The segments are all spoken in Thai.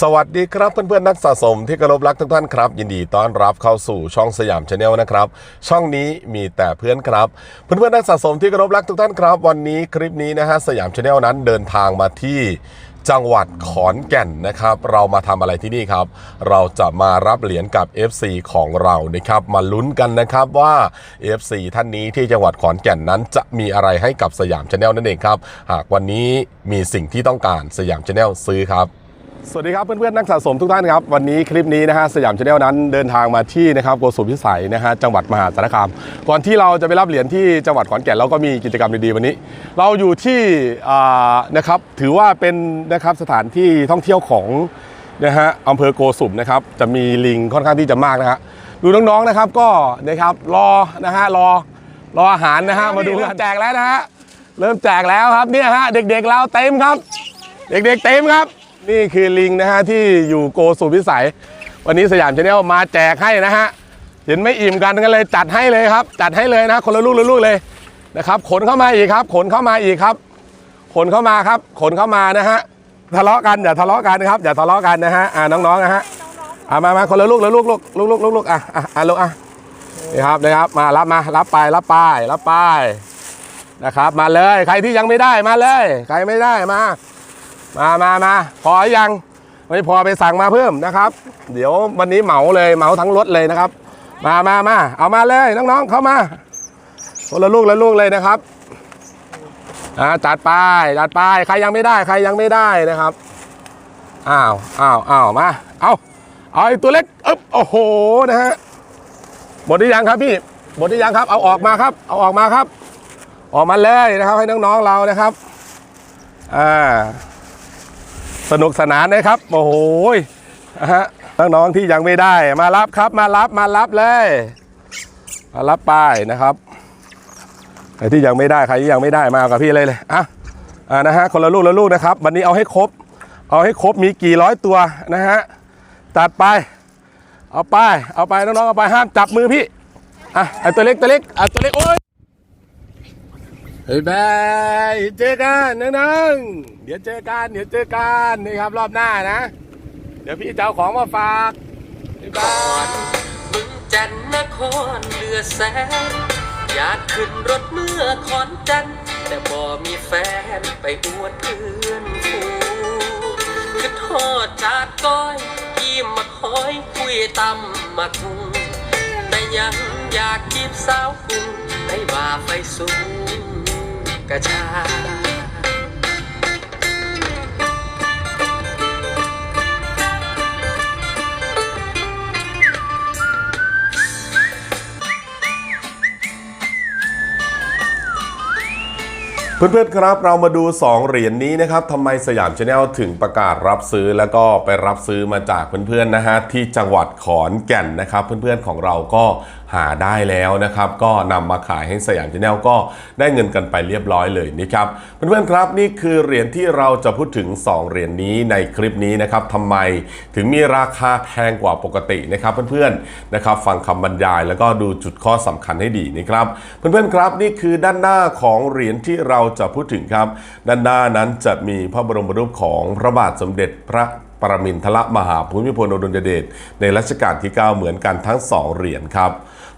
สวัสดีครับเพื่อนๆนักสะสมที่เคารพรักทุกท่านครับ ยินดีต้อนรับเข้าสู่ช่องสยามชาแนลนะครับ ช่องนี้มีแต่เพื่อนครับ เพื่อนๆนักสะสมที่เคารพรักทุกท่านครับ วันนี้คลิปนี้นะฮะสยามชาแนลนั้นเดินทางมาที่จังหวัดขอนแก่นนะครับ เรามาทำอะไรที่นี่ครับ เราจะมารับเหรียญกับ FC ของเรานะครับ มาลุ้นกันนะครับว่า FC ท่านนี้ที่จังหวัดขอนแก่นนั้น จะมีอะไรให้กับสยามชาแนลนั่นเองครับ หากวันนี้มีสิ่งที่ต้องการสยามชาแนลซื้อครับ สวัสดีครับเพื่อนๆนักสะสมทุกท่านครับ วันนี้คลิปนี้นะฮะสยามชาแนลนั้นเดินทางมาที่นะครับโกสุมพิสัยนะฮะจังหวัดมหาสารคาม ก่อนที่เราจะไปรับเหรียญที่จังหวัดขอนแก่นเราก็มีกิจกรรมดีๆวันนี้ เราอยู่ที่อ่านะครับถือว่าเป็นนะครับสถานที่ท่องเที่ยวของนะฮะอำเภอโกสุมนะครับจะมีลิงค่อนข้างที่จะมากนะฮะดูน้องๆนะครับก็นะครับรอนะฮะรอรออาหารนะฮะมาดูกันแจกแล้วนะฮะเริ่มแจกแล้วครับเนี่ยฮะเด็กๆเราเต็มครับ เด็กๆเต็มครับ นี่คือลิงนะฮะที่อยู่โกสุมพิสัย วันนี้สยามชาแนลมาแจกให้นะฮะเห็นไม่อิ่มกันก็เลยจัดให้เลยครับ จัดให้เลยนะคนละลูกละลูกเลยนะครับขนเข้ามาอีกครับ ขนเข้ามาอีกครับ ขนเข้ามาครับ ขนเข้ามานะฮะทะเลาะกันอย่าทะเลาะกันครับอย่าทะเลาะกันนะฮะอ่าน้องๆนะฮะอ่ามามาคนละลูกละลูกลูกลูกลูกลูกลูกอะอะอะลูกอะนี่ครับนะครับมารับมารับไปรับไปรับไปนะครับ มาเลยใครที่ยังไม่ได้มาเลย ใครไม่ได้มา มามามาพออยังไม่พอไปสั่งมาเพิ่มนะครับ เดี๋ยววันนี้เหมาเลยเหมาทั้งรถเลยนะครับ มามามาเอามาเลยน้องๆ เข้ามาคนละลูกละลูกเลยนะครับอ่าจัดไปจัดไปใครยังไม่ได้ใครยังไม่ได้นะครับอ้าวอ้าวอ้าวมาเอาเอาไอ้ตัวเล็กอึ๊บโอ้โหนะฮะหมดหรือยังครับพี่หมดหรือยังครับ เอาออกมาครับ เอาออกมาครับ ออกมาเลยนะครับ ให้น้องๆเรานะครับอ่า สนุกสนานนะครับ โอ้โหนะฮะน้องๆที่ยังไม่ได้มารับครับมารับมารับเลยมารับป้ายนะครับใครที่ยังไม่ได้ใครที่ยังไม่ได้มากับพี่เลยเลยอะอ่านะฮะคนละลูกละลูกนะครับ วันนี้เอาให้ครบ เอาให้ครบมีกี่ร้อยตัวนะฮะตัดไป เอาไปเอาไปน้องๆเอาไปห้ามจับมือพี่อะไอตัวเล็กตัวเล็กอะตัวเล็กโอ้ย เฮ้ยบายเจอกันน้องเดี๋ยวเจอกันเดี๋ยวเจอกันนี่ครับรอบหน้านะ เดี๋ยวพี่จะเอาของมาฝากบ๊ายบายมึงจันนครเลือแสนอยากขึ้นรถเมื่อขอนจันแต่บ่มีแฟนไปอวดเพื่อนฟูคือทอดจาดก้อยยิ้มาคอยคุยตำมาคุงแต่ยังอยากจีบสาวคุงในว่าไฟสูง กระชาเพื่อนๆครับเรามาดู 2 เหรียญนี้นะครับทำไมสยามชาแนลถึงประกาศรับซื้อแล้วก็ไปรับซื้อมาจากเพื่อนๆนะฮะที่จังหวัดขอนแก่นนะครับ เพื่อนๆของเราก็ หาได้แล้วนะครับ ก็นำมาขายให้สยามชาแนลก็ได้เงินกันไปเรียบร้อยเลยนะครับเพื่อนๆครับนี่คือเหรียญที่เราจะพูดถึง 2 เหรียญนี้ในคลิปนี้นะครับทำไมถึงมีราคาแพงกว่าปกตินะครับเพื่อนๆนะครับฟังคำบรรยายแล้วก็ดูจุดข้อสำคัญให้ดีนะครับเพื่อนๆครับนี่คือด้านหน้าของเหรียญที่เราจะพูดถึงครับ ด้านหน้านั้นจะมีพระบรมรูปของพระบาทสมเด็จพระปรมินทรมหาภูมิพลอดุลยเดชในรัชกาลที่ 9 เหมือนกันทั้ง 2 เหรียญครับ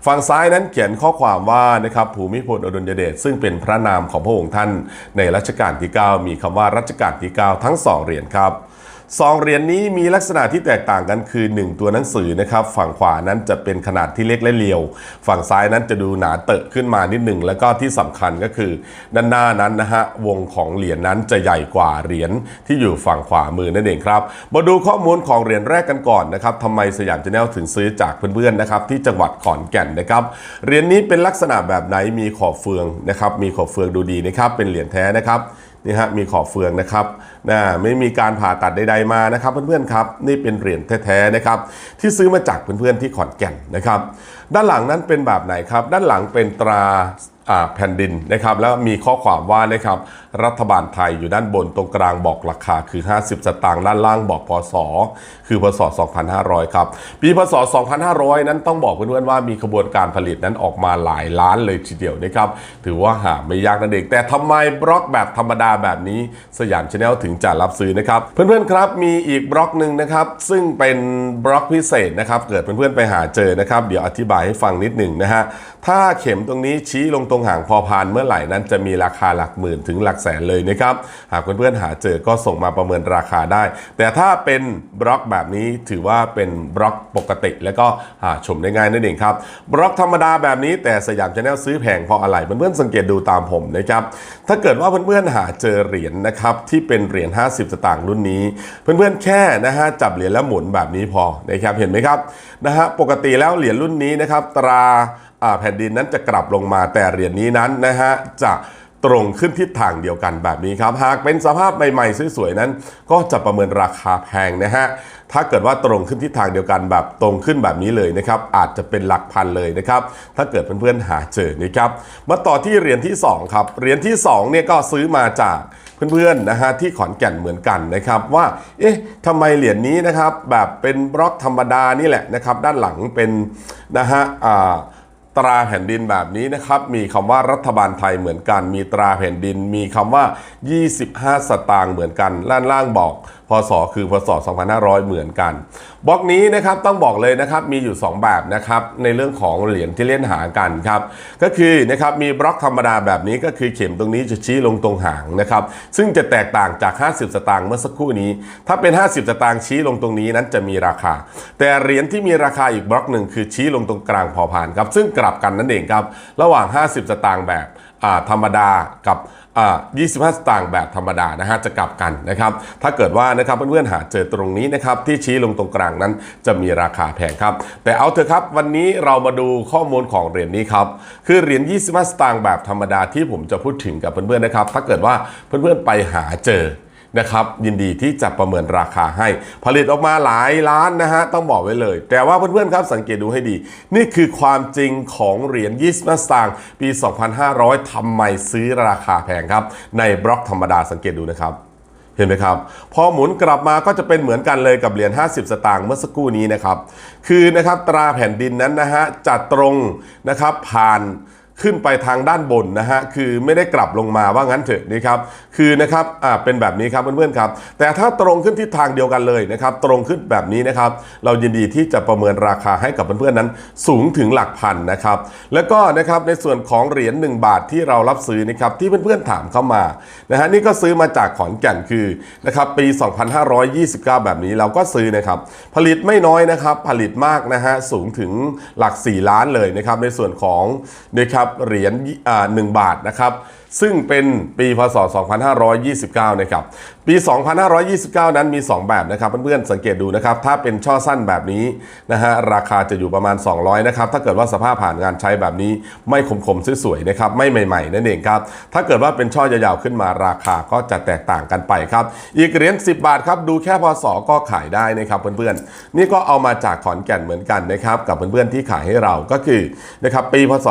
ฝั่งซ้ายนั้นเขียนข้อความว่านะครับภูมิพลอดุลยเดชซึ่งเป็นพระนามของพระองค์ท่านในรัชกาลที่ 9 มีคำว่ารัชกาลที่ 9 ทั้ง 2 เหรียญครับ สองเหรียญนี้มีลักษณะที่แตกต่างกันคือ 1 ตัวหนังสือนะครับ ฝั่งขวานั้นจะเป็นขนาดที่เล็กและเรียว ฝั่งซ้ายนั้นจะดูหนาเตอะขึ้นมานิดหนึ่งแล้วก็ที่สำคัญก็คือ ด้านหน้านั้นนะฮะวงของเหรียญนั้นจะใหญ่กว่าเหรียญที่อยู่ฝั่งขวามือนั่นเองครับมาดูข้อมูลของเหรียญแรกกันก่อนนะครับทำไมสยามชาแนลถึงซื้อจากเพื่อนๆนะครับที่จังหวัดขอนแก่นนะครับเหรียญนี้เป็นลักษณะแบบไหนมีขอบเฟืองนะครับมีขอบเฟืองดูดีนะครับเป็นเหรียญแท้นะครับ นี่ฮะมีขอบเฟืองนะครับนะไม่มีการผ่าตัดใดๆมานะครับ เพื่อนๆครับนี่เป็นเหรียญแท้ๆนะครับที่ซื้อมาจากเพื่อนๆที่ขอนแก่นนะครับ ด้านหลังนั้นเป็นแบบไหนครับ ด้านหลังเป็นตราแผ่นดินนะครับแล้วมีข้อความว่านะครับรัฐบาลไทยอยู่ด้านบนตรงกลางบอกราคาคือ 50 สตางค์ด้านล่างบอกพศคือพศ 2500 ครับ ปีพศ 2500 นั้นต้องบอกเพื่อนๆว่ามีขบวนการผลิตนั้นออกมาหลายล้านเลยทีเดียวนะครับถือว่าหาไม่ยากนั่นเองแต่ทำไมบล็อกแบบธรรมดาแบบนี้สยามชาแนลถึงจะรับซื้อนะครับ เพื่อนๆครับมีอีกบล็อกหนึ่งนะครับซึ่งเป็นบล็อกพิเศษนะครับเกิดเพื่อนๆไปหาเจอนะครับเดี๋ยวอธิบายให้ฟังนิดหนึ่งนะฮะ ถ้าเข็มตรงนี้ชี้ลงตรงหางพอพานเมื่อไหร่นั้นจะมีราคาหลักหมื่นถึงหลักแสนเลยนะครับ หากเพื่อนๆหาเจอก็ส่งมาประเมินราคาได้ แต่ถ้าเป็นบล็อกแบบนี้ถือว่าเป็นบล็อกปกติ แล้วก็หาชมได้ง่ายนั่นเองครับ บล็อกธรรมดาแบบนี้แต่สยามชาแนลซื้อแพงเพราะอะไรเพื่อนๆสังเกตดูตามผมนะครับ ถ้าเกิดว่าเพื่อนๆหาเจอเหรียญนะครับที่เป็นเหรียญ50 สตางค์รุ่นนี้ เพื่อนๆแค่นะฮะจับเหรียญแล้วหมุนแบบนี้พอนะครับเห็นไหมครับนะฮะปกติแล้วเหรียญรุ่นนี้นะครับตราอ่าแผ่นดินนั้นจะกลับลงมาแต่เหรียญนี้นั้นนะฮะจะตรงขึ้นทิศทางเดียวกันแบบนี้ครับ หากเป็นสภาพใหม่ๆสวยๆนั้น ก็จะประเมินราคาแพงนะฮะถ้าเกิดว่าตรงขึ้นทิศทางเดียวกันแบบตรงขึ้นแบบนี้เลยนะครับอาจจะเป็นหลักพันเลยนะครับถ้าเกิดเพื่อนๆหาเจอนะครับมาต่อที่เหรียญที่สองครับเหรียญที่สองเนี่ยก็ซื้อมาจาก เพื่อนๆนะฮะที่ขอนแก่นเหมือนกันนะครับว่าเอ๊ะทำไมเหรียญนี้นะครับแบบเป็นบล็อกธรรมดานี่แหละนะครับด้านหลังเป็นนะฮะอ่าตราแผ่นดินแบบนี้นะครับมีคำว่ารัฐบาลไทยเหมือนกัน มีตราแผ่นดิน มีคำว่า 25 สตางค์เหมือนกันล่านล่างบอก พศคือพศ 2500 เหมือนกันบล็อกนี้นะครับต้องบอกเลยนะครับมีอยู่ 2 แบบนะครับในเรื่องของเหรียญที่เล่นหากันครับก็คือนะครับมีบล็อกธรรมดาแบบนี้ก็คือเข็มตรงนี้จะชี้ลงตรงหางนะครับซึ่งจะแตกต่างจาก 50 สตางค์เมื่อสักครู่นี้ ถ้าเป็น 50 สตางค์ชี้ลงตรงนี้นั้นจะมีราคา แต่เหรียญที่มีราคาอีกบล็อกหนึ่งคือชี้ลงตรงกลางพอพานครับซึ่งกลับกันนั่นเองครับระหว่าง 50 สตางค์แบบ ธรรมดากับอ่า25 สตางค์แบบธรรมดานะฮะจะกลับกันนะครับถ้าเกิดว่านะครับเพื่อนๆหาเจอตรงนี้นะครับที่ชี้ลงตรงกลางนั้นจะมีราคาแพงครับ แต่เอาเถอะครับวันนี้เรามาดูข้อมูลของเหรียญนี้ครับคือเหรียญ25 สตางค์แบบธรรมดาที่ผมจะพูดถึงกับเพื่อนๆนะครับถ้าเกิดว่าเพื่อนๆไปหาเจอ นะครับยินดีที่จะประเมินราคาให้ ผลิตออกมาหลายล้านนะฮะต้องบอกไว้เลย แต่ว่าเพื่อนๆครับสังเกตดูให้ดี นี่คือความจริงของเหรียญยี่สิบสตางค์ปี 2500ทำไมซื้อราคาแพงครับ ในบล็อกธรรมดาสังเกตดูนะครับเห็นไหมครับ พอหมุนกลับมาก็จะเป็นเหมือนกันเลยกับเหรียญ 50 สตางค์เมื่อสักครู่นี้นะครับ คือนะครับตราแผ่นดินนั้นนะฮะจะตรงนะครับผ่าน ขึ้นไปทางด้านบนนะฮะคือไม่ได้กลับลงมาว่างั้นเถอะนี่ครับคือนะครับอ่าเป็นแบบนี้ครับเพื่อนๆครับ แต่ถ้าตรงขึ้นทิศทางเดียวกันเลยนะครับตรงขึ้นแบบนี้นะครับเรายินดีที่จะประเมินราคาให้กับเพื่อนๆนั้น สูงถึงหลักพันนะครับแล้วก็นะครับในส่วนของเหรียญ1บาทที่เรารับซื้อนะครับที่เพื่อนๆถามเข้ามานะฮะนี่ก็ซื้อมาจากขอนแก่นคือนะครับปี 2529 แบบนี้เราก็ซื้อนะครับผลิตไม่น้อยนะครับผลิตมากนะฮะสูงถึงหลัก 4 ล้านเลยนะครับในส่วนของนะครับเหรียญอ่า1บาทนะครับ ซึ่งเป็นปีพศ 2529 นะครับ ปี 2529 นั้นมี 2 แบบนะครับเพื่อนๆ สังเกตดูนะครับ ถ้าเป็นช่อสั้นแบบนี้นะฮะราคาจะอยู่ประมาณ 200 นะครับ ถ้าเกิดว่าสภาพผ่านงานใช้แบบนี้ไม่คมๆสวยๆนะครับไม่ใหม่ๆ นั่นเองครับ ถ้าเกิดว่าเป็นช่อยาวๆขึ้นมาราคาก็จะแตกต่างกันไปครับ อีกเหรียญ10 บาทครับดูแค่พศก็ขายได้นะครับเพื่อนๆ นี่ก็เอามาจากขอนแก่นเหมือนกันนะครับกับเพื่อนๆที่ขายให้เราก็คือนะครับปีพศ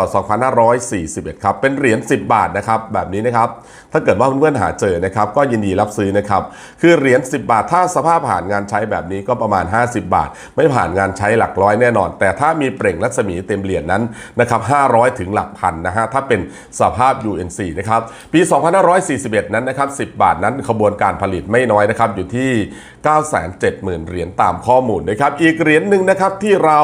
2541 ครับเป็นเหรียญ10 บาทนะครับแบบนี้นะครับ ถ้าเกิดว่าเพื่อนๆหาเจอนะครับ ก็ยินดีรับซื้อนะครับ คือเหรียญ10 บาท ถ้าสภาพผ่านงานใช้แบบนี้ก็ประมาณ 50 บาท ไม่ผ่านงานใช้หลักร้อยแน่นอน แต่ถ้ามีเปล่งรัศมีเต็มเหรียญนั้นนะครับ500 ถึงหลักพันนะฮะ ถ้าเป็นสภาพ UNC นะครับ ปี 2541 นั้นนะครับ 10 บาทนั้นขบวนการผลิตไม่น้อยนะครับ อยู่ที่ 970,000 เหรียญตามข้อมูลนะครับ อีกเหรียญหนึ่งนะครับที่เรา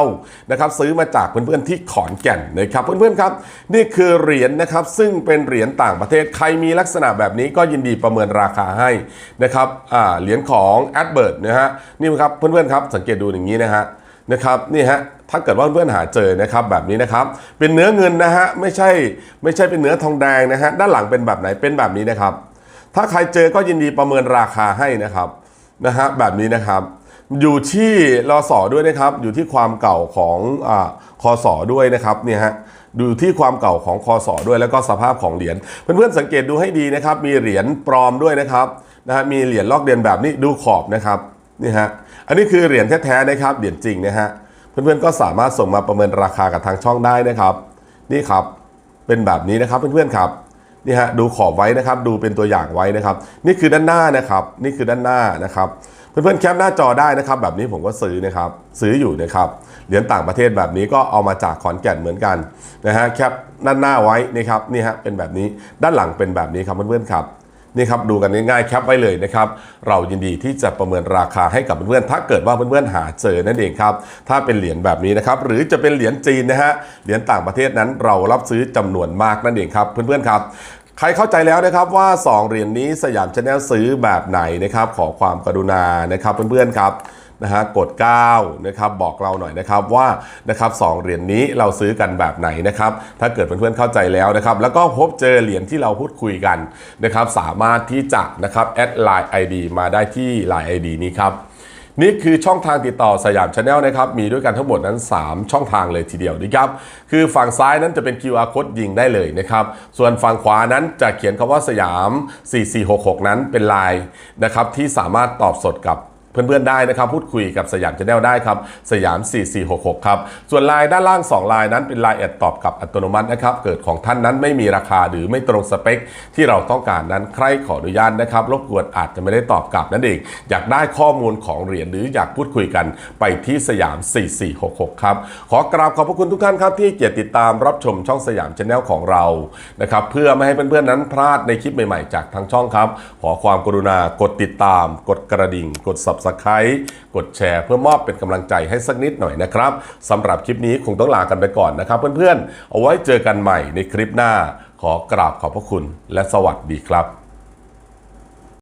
นะครับซื้อมาจากเพื่อนๆที่ขอนแก่นนะครับ เพื่อนๆครับ นี่คือเหรียญนะครับ ซึ่งเป็นเหรียญต่างประเทศ ใครมีลักษณะแบบนี้ก็ยินดีประเมินราคาให้นะครับเหรียญของแอดเบิร์ดนะฮะนี่ครับเพื่อนๆครับสังเกตดูอย่างนี้นะฮะนะครับนี่ฮะถ้าเกิดว่าเพื่อนหาเจอนะครับแบบนี้นะครับ เป็นเนื้อเงินนะฮะไม่ใช่ไม่ใช่เป็นเนื้อทองแดงนะฮะด้านหลังเป็นแบบไหนเป็นแบบนี้นะครับ ถ้าใครเจอก็ยินดีประเมินราคาให้นะครับนะฮะแบบนี้นะครับ อยู่ที่รอสอด้วยนะครับ อยู่ที่ความเก่าของอคอสอด้วยนะครับเนี่ยฮะดูที่ความเก่าของคอสอด้วยแล้วก็สภาพของเหรียญเพื่อนๆสังเกตดูให้ดีนะครับ มีเหรียญปลอมด้วยนะครับนะฮะมีเหรียญลอกเลียนแบบนี้ดูขอบนะครับนี่ฮะอันนี้คือเหรียญแท้ๆนะครับเหรียญจริงนะฮะเพื่อนๆก็สามารถส่งมาประเมินราคากับทางช่องได้นะครับ นี่ครับเป็นแบบนี้นะครับเพื่อนๆครับนี่ฮะดูขอบไว้นะครับ ดูเป็นตัวอย่างไว้นะครับ นี่คือด้านหน้านะครับ นี่คือด้านหน้านะครับ เพื่อนๆแคปหน้าจอได้นะครับ แบบนี้ผมก็ซื้อนะครับ ซื้ออยู่นะครับเหรียญต่างประเทศแบบนี้ก็เอามาจากขอนแก่นเหมือนกันนะฮะแคปด้านหน้าไว้นะครับนี่ฮะเป็นแบบนี้ด้านหลังเป็นแบบนี้ครับเพื่อนๆครับนี่ครับดูกันง่ายๆแคปไว้เลยนะครับ เรายินดีที่จะประเมินราคาให้กับเพื่อนๆถ้าเกิดว่าเพื่อนๆหาเจอนั่นเองครับ ถ้าเป็นเหรียญแบบนี้นะครับ หรือจะเป็นเหรียญจีนนะฮะเหรียญต่างประเทศนั้นเรารับซื้อจำนวนมากนั่นเองครับ เพื่อนๆครับ ใครเข้าใจแล้วนะครับว่า 2 เหรียญนี้สยามชาแนลซื้อแบบไหนนะครับ ขอความกรุณานะครับเพื่อนๆครับนะฮะกด9นะครับบอกเราหน่อยนะครับว่านะครับสองเหรียญนี้เราซื้อกันแบบไหนนะครับถ้าเกิดเพื่อนๆเข้าใจแล้วนะครับแล้วก็พบเจอเหรียญที่เราพูดคุยกันนะครับสามารถที่จะนะครับแอดไลน์ ID มาได้ที่ Line ID นี้ครับ นี่คือช่องทางติดต่อสยามชาแนลนะครับมีด้วยกันทั้งหมดนั้น 3 ช่องทางเลยทีเดียวนะครับคือฝั่งซ้ายนั้นจะเป็น QR code ยิงได้เลยนะครับส่วนฝั่งขวานั้นจะเขียนคำว่าสยาม 4466 นั้นเป็นไลน์นะครับที่สามารถตอบสดกับ เพื่อนๆได้นะครับ พูดคุยกับสยามชาแนลได้ครับสยาม 4466 ครับส่วนลน์ด้านล่าง 2ลน์นั้นเป็นลน์แอดตอบกับอัตโนมัตินะครับเกิดของท่านนั้นไม่มีราคาหรือไม่ตรงสเปค ที่เราต้องการนั้นใครขออนุญาตนะครับรบกวนอาจจะไม่ได้ตอบกลับนั่นเองอยากได้ข้อมูลของเหรียญหรืออยากพูดคุยกันไปที่สยาม 4466 ครับขอกราบขอบพระคุณทุกท่านครับที่เกียรติดตามรับชมช่องสยามชาแนลของเรานะครับเพื่อไม่ให้เพื่อนๆนั้นพลาดในคลิปใหม่ๆ จากทางช่องครับขอความกรุณากดติดตาม กดกระดิ่งกด subscribe กดแชร์เพื่อมอบเป็นกำลังใจให้สักนิดหน่อยนะครับสำหรับคลิปนี้คงต้องลากันไปก่อนนะครับเพื่อนๆ เอาไว้เจอกันใหม่ในคลิปหน้า ขอกราบขอบพระคุณและสวัสดีครับ